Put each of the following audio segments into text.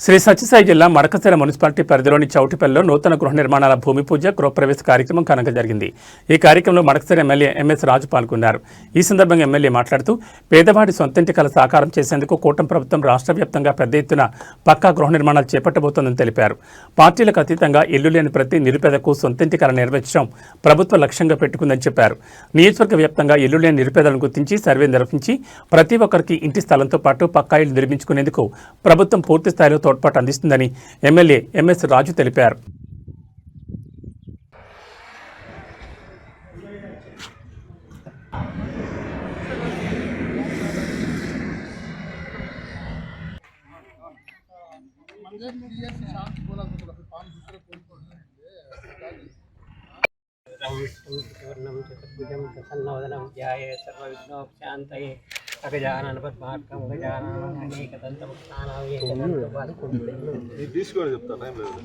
శ్రీ సత్యసాయి జిల్లా మడకశిర మున్సిపాలిటీ పరిధిలోని చౌటిపల్లిలో నూతన గృహ నిర్మాణాల భూమి పూజ గృహప్రవేశ కార్యక్రమం ఘనంగా జరిగింది. ఈ కార్యక్రమంలో మడకశిర ఎమ్మెల్యే ఎంఎస్ రాజు పాల్గొన్నారు. ఈ సందర్భంగా ఎమ్మెల్యే మాట్లాడుతూ పేదవాడి సొంతింటి కల సాకారం చేసేందుకు కూటమి ప్రభుత్వం రాష్ట్ర వ్యాప్తంగా పెద్ద ఎత్తున పక్కా గృహ నిర్మాణాలు చేపట్టబోతోందని తెలిపారు. పార్టీలకు అతీతంగా ఇల్లు లేని ప్రతి నిరుపేదకు సొంతింటి కల నిర్వహించడం ప్రభుత్వ లక్ష్యంగా పెట్టుకుందని చెప్పారు. నియోజకవర్గ వ్యాప్తంగా ఇల్లు లేని నిరుపేదలను గుర్తించి సర్వే నిర్వహించి ప్రతి ఒక్కరికి ఇంటి స్థలంతో పాటు పక్కా ఇల్లు నిర్మించుకునేందుకు ప్రభుత్వం పూర్తి స్థాయిలో తోడ్పాటు అందిస్తుందని ఎమ్మెల్యే ఎంఎస్ రాజు తెలిపారు पूर्णं चतुर्भुजं प्रसन्नवदनं ध्याये सर्वविघ्नोपशान्तये తీసుకోండి చెప్తా టైం లేదు.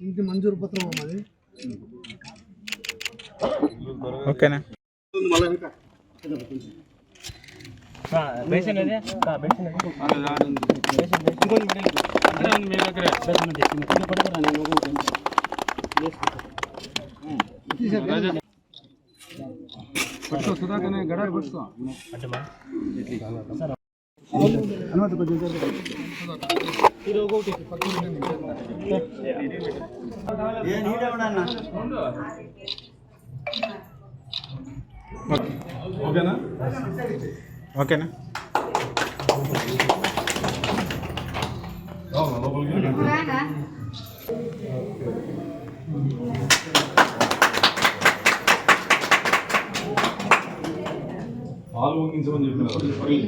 ఇంటి మంజూరు పత్రం అది. ఓకేనా? బేసిన్ మీ దగ్గర. పట్టుకో సుధాకర్ గడారు పట్టుకో అనుమతి కొంచెం ఓకేనా? ఓకేనా? పాలు పొంగించమని చెప్పిన ఈ